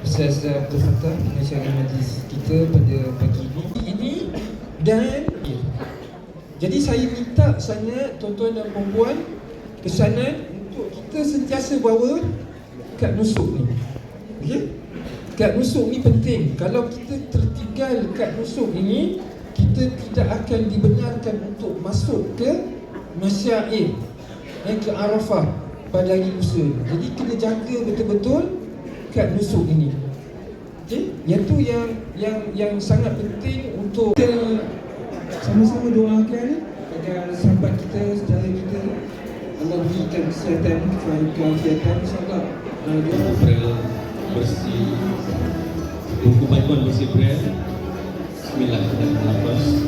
Ustaz Abdul Fattah pengacara majlis kita pada pagi ini ini dan ya. jadi saya minta sangat tuan-tuan dan puan kesanan untuk kita sentiasa bawa kad nusuk ni okey kad nusuk ni penting kalau kita tertinggal kad nusuk ini kita tidak akan dibenarkan untuk masuk ke masyair eh, ke Arafah pada hari lusa. Jadi kena jaga betul-betul kad nusuk ini. Okey, yang tu yang yang yang sangat penting untuk kita sama-sama doakan agar sahabat kita, saudara kita Allah berikan kesihatan, kefiatan insya-Allah. Uh, dia Braille bersih buku bantuan bersih Braille Bismillahirrahmanirrahim